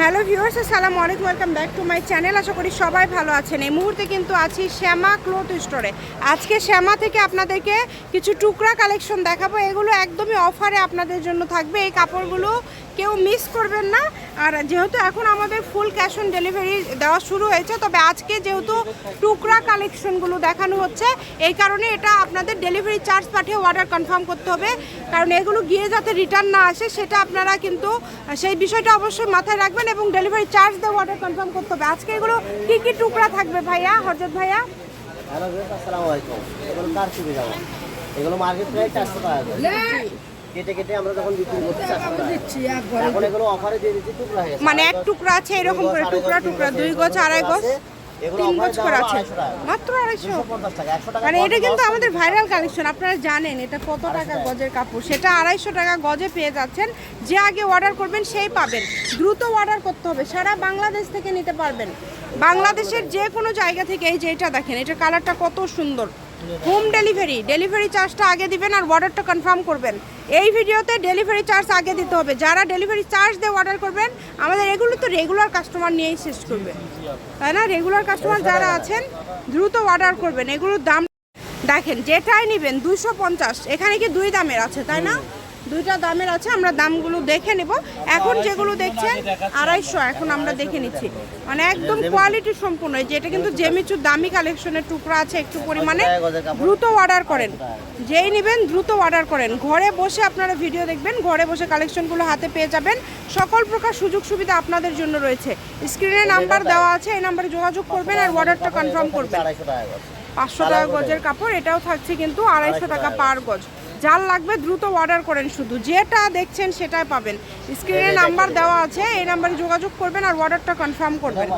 Hello viewers সালাম আলাইকুম, welcome back to my channel. আশা করি সবাই ভালো আছেন। এই মুহূর্তে কিন্তু আছি শ্যামা ক্লোথ স্টোরে। আজকে শ্যামা থেকে আপনাদেরকে কিছু টুকরা কালেকশন দেখাবো। এগুলো একদমই অফারে আপনাদের জন্য থাকবে। এই কাপড়গুলো কেউ মিস করবেন না। আর যেহেতু এখন আমাদের ফুল ক্যাশ অন ডেলিভারি দেওয়া শুরু হয়েছে তবে আজকে যেহেতু টুকরা কালেকশনগুলো দেখানো হচ্ছে এই কারণে এটা আপনাদের ডেলিভারি চার্জ পাঠিয়ে অর্ডার কনফার্ম করতে হবে। কারণ এগুলো গিয়ে যাতে রিটার্ন না আসে সেটা আপনারা কিন্তু সেই বিষয়টা অবশ্যই মাথায় রাখবেন এবং ডেলিভারি চার্জ দিয়ে অর্ডার কনফার্ম করতে হবে। আজকে এগুলো কি কি টুকরা থাকবে ভাইয়া হরজত ভাইয়া? হ্যালো আসসালামু আলাইকুম। এগুলো কার এগুলো মার্কেট প্রাইস চারশো টাকা কেটে কেটে আমরা যখন বিক্রি করছি চারশো এখন এগুলো অফারে দিয়ে দিচ্ছি টুকরা হয়ে মানে এক টুকরা আছে এরকম করে টুকরা টুকরা দুই গজ আড়াই গজ তিন অফারে গজ করে আছে। মাত্র আড়াইশো। মানে এটা কিন্তু আমাদের ভাইরাল কালেকশন আপনারা জানেন এটা কত টাকা গজের কাপড় সেটা আড়াইশো টাকা গজে পেয়ে যাচ্ছেন যে আগে অর্ডার করবেন সেই পাবেন। দ্রুত অর্ডার করতে হবে সারা বাংলাদেশ থেকে নিতে পারবেন। বাংলাদেশের যে কোনো জায়গা থেকে এই যে এটা দেখেন এটা কালারটা কত সুন্দর। হোম ডেলিভারি ডেলিভারি চার্জটা আগে দিবেন আর অর্ডারটা কনফার্ম করবেন। এই ভিডিওতে ডেলিভারি চার্জ আগে দিতে হবে। যারা ডেলিভারি চার্জ দিয়ে অর্ডার করবেন, আমাদের এগুলো তো রেগুলার কাস্টমার নিয়েই শেষ করবে। তাই না? রেগুলার কাস্টমার যারা আছেন, দ্রুত অর্ডার করবেন। এগুলোর দাম দেখেন, যেটাই নেবেন দুশো পঞ্চাশ, এখানে কি দুই দামের আছে, তাই না? দুইটা দামের আছে, আমরা দামগুলো দেখে নেব। এখন যেগুলো দেখছেন, আড়াইশো, এখন আমরা দেখে নিচ্ছি। মানে একদম কোয়ালিটি সম্পূর্ণ, এই যে এটা কিন্তু জেমিচুর দামি কালেকশনের টুকরা আছে, একটু পরিমাণে দ্রুত অর্ডার করেন। যেই নেবেন, দ্রুত অর্ডার করেন। ঘরে বসে আপনারা ভিডিও দেখবেন, ঘরে বসে কালেকশনগুলো হাতে পেয়ে যাবেন। সকল প্রকার সুযোগ সুবিধা আপনাদের জন্য রয়েছে। স্ক্রিনে নাম্বার দেওয়া আছে, এই নাম্বারে যোগাযোগ করবেন আর অর্ডারটা কনফার্ম করবেন। পাঁচশো টাকা গজের কাপড়, এটাও থাকছে কিন্তু আড়াইশো টাকা পার গজ। যার লাগবে দ্রুত অর্ডার করেন শুধু। যেটা দেখছেন সেটাই পাবেন। স্ক্রিনে নাম্বার দেওয়া আছে এই নাম্বারে যোগাযোগ করবেন আর অর্ডারটা কনফার্ম করবেন।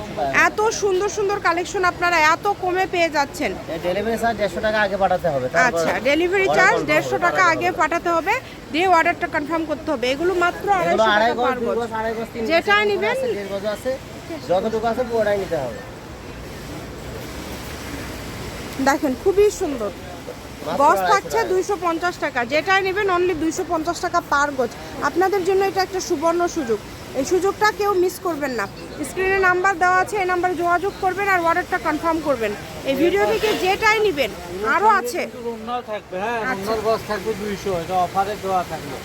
এত সুন্দর সুন্দর কালেকশন আপনারা এত কমে পেয়ে যাচ্ছেন। ডেলিভারি চার্জ দেড়শো টাকা আগে পাঠাতে হবে আচ্ছা ডেলিভারি চার্জ দেড়শো টাকা আগে পাঠাতে হবে দিয়ে অর্ডারটা কনফার্ম করতে হবে। এগুলো মাত্র আড়াইশো টাকা পার গজ নিবেন। আছে, দেড় গজ আছে। যতটুকু আছে পুরোটাই নিতে হবে। দেখেন খুবই সুন্দর। গজ আড়াইশো থাকছে দুইশো পঞ্চাশ টাকা। যেটাই নেবেন অনলি দুইশো পঞ্চাশ টাকা পার গজ আপনাদের জন্য এটা একটা সুবর্ণ সুযোগ। এই সুযোগটা কেউ মিস করবেন না। স্ক্রিনে নাম্বার দেওয়া আছে এই নাম্বারে যোগাযোগ করবেন আর অর্ডারটা কনফার্ম করবেন। এই ভিডিও থেকে যেটাই নেবেন আরও আছে। থাকবে হ্যাঁ? আচ্ছা। গজ থাকবে দুইশো এটা অফারে দেওয়া থাকবে।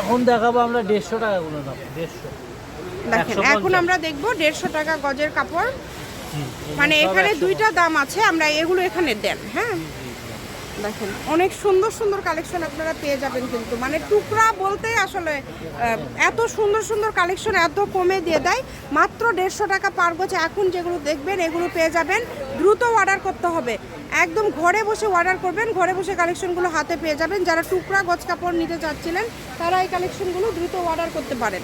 এখন দেখাবো আমরা দেড়শো টাকা গুলো দেড়শো। দেখেন এখন আমরা দেখব দেড়শো টাকা গজের কাপড়। মানে এখানে দুইটা দাম আছে আমরা এগুলো এখানে দেন হ্যাঁ? দেখেন অনেক সুন্দর সুন্দর কালেকশন আপনারা পেয়ে যাবেন কিন্তু। মানে টুকরা বলতে আসলে এত সুন্দর সুন্দর কালেকশন এত কমে দিয়ে দেয়। মাত্র দেড়শো টাকা পার গছে এখন যেগুলো দেখবেন এগুলো পেয়ে যাবেন। দ্রুত অর্ডার করতে হবে। একদম ঘরে বসে অর্ডার করবেন ঘরে বসে কালেকশনগুলো হাতে পেয়ে যাবেন। যারা টুকরা গজ কাপড় নিতে চাচ্ছিলেন তারা এই কালেকশনগুলো দ্রুত অর্ডার করতে পারেন।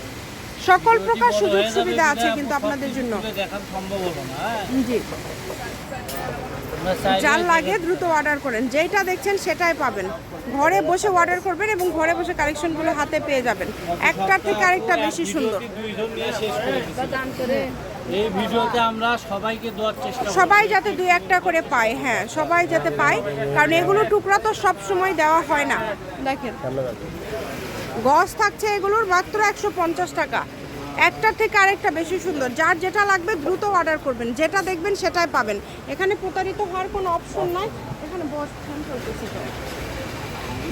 সকল প্রকার সুযোগ সুবিধা আছে কিন্তু আপনাদের জন্য। জি। যার লাগে দ্রুত অর্ডার করেন। যেইটা দেখছেন সেটাই পাবেন। ঘরে বসে অর্ডার করবেন এবং ঘরে বসে কালেকশনগুলো হাতে পেয়ে যাবেন। একটার থেকে আরেকটা বেশি সুন্দর। এই ভিডিওতে আমরা সবাইকে দেওয়ার চেষ্টা সবাই যাতে দুই একটা করে পায় হ্যাঁ সবাই যাতে পায়। কারণ এগুলো টুকরা তো সব সময় দেওয়া হয় না। দেখেন। গজ থাকছে এগুলোর মাত্র একশো পঞ্চাশ টাকা। একটার থেকে আরেকটা বেশি সুন্দর। যার যেটা লাগবে দ্রুত অর্ডার করবেন। যেটা দেখবেন সেটাই পাবেন। এখানে প্রতারিত হওয়ার কোনো অপশন নাই। এখানে বস ফ্যান চলতেছে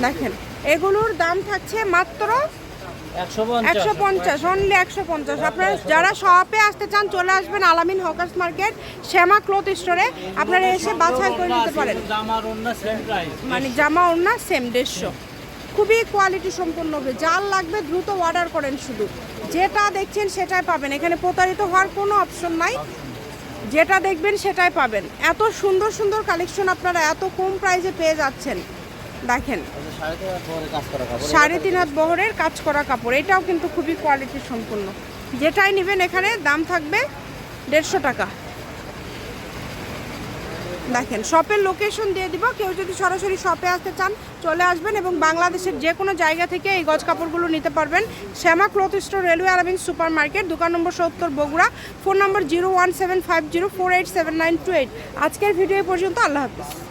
দেখেন এগুলোর দাম থাকছে মাত্র একশো পঞ্চাশ। অনলি একশো পঞ্চাশ। আপনারা যারা শপে আসতে চান চলে আসবেন আলামিন হকার্স মার্কেট শ্যামা ক্লথ স্টোরে। আপনারা এসে বাছাই করে নিতে পারেন। মানে জামা ওড়না সেম দেড়শো। খুবই কোয়ালিটি সম্পন্ন হবে। যার লাগবে দ্রুত অর্ডার করেন শুধু। যেটা দেখছেন সেটাই পাবেন। এখানে প্রতারিত হওয়ার কোনো অপশন নাই। যেটা দেখবেন সেটাই পাবেন। এত সুন্দর সুন্দর কালেকশন আপনারা এত কম প্রাইজে পেয়ে যাচ্ছেন। দেখেন। সাড়ে তিন হাত বহরের কাজ করা কাপড়। এটাও কিন্তু খুবই কোয়ালিটি সম্পূর্ণ। যেটাই নেবেন এখানে, দাম থাকবে দেড়শো টাকা। দেখেন শপের লোকেশন দিয়ে দিব। কেউ যদি সরাসরি শপে আসতে চান চলে আসবেন এবং বাংলাদেশের যে কোনো জায়গা থেকে এই গজ কাপড়গুলো নিতে পারবেন। Shyama cloth store railway Aramin super market দোকান নম্বর সত্তর Bogura. Phone number zero one seven five zero four eight seven nine two eight. আজকের ভিডিও পর্যন্ত, আল্লাহ হাফিজ।